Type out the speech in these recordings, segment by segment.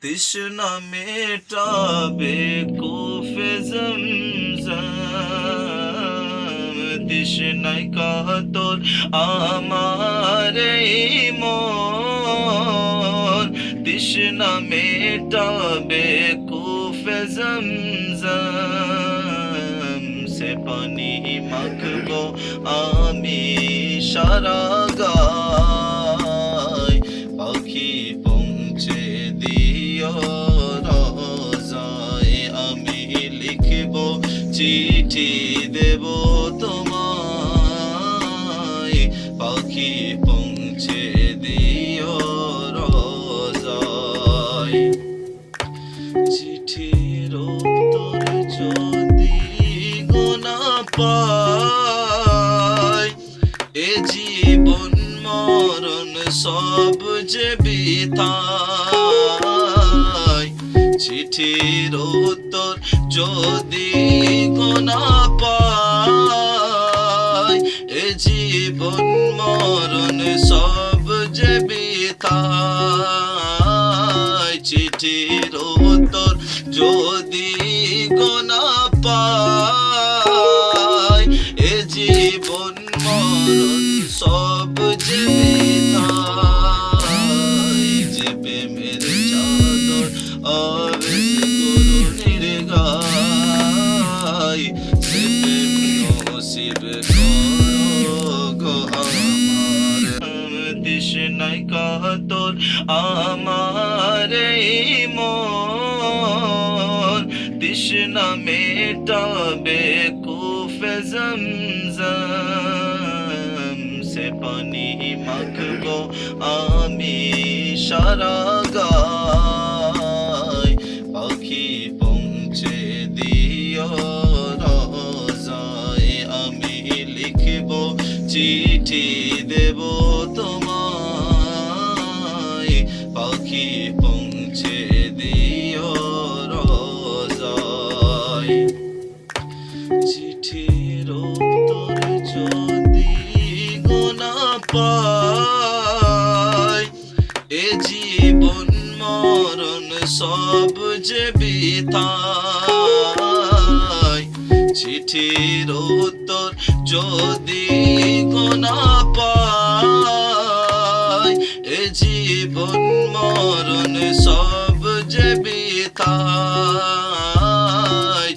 তৃষ্ণা মেটাবে কুফে জমজম। তৃষ্ণায় কাতর আমার মন। তৃষ্ণা মেটাবে কুফে জমজম। সে পানি মাখবো আমি সারা চিঠি দেব তোমায়। পাখি পৌঁছে দিও রোজায়। চিঠির উত্তর যদি গোনা পাই এ জীবন মরণ সব যে বিতাই চিঠির উত্তর যদি গোনা পায়, এ জীবন মরণ সব যে চিঠির উত্তর যদি গোনা পাই নসিব করো গো আমার মন। তৃষ্ণা মেটাবে কুফে জমজম। সে পানি মাখবো আমি সারা গায়। পাখি লিখব, চিঠি দেব তোমায়। পাখি পৌঁছে দিও রোজায়। চিঠির উত্তর যদি গোনা পাই, এ জীবন মরণ সব যে বিতাই চিঠির উত্তর যদি পাই এ জীবন মরণ সব যে বিতাই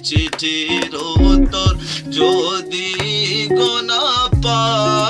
চিঠির উত্তর যদি গোনা পাই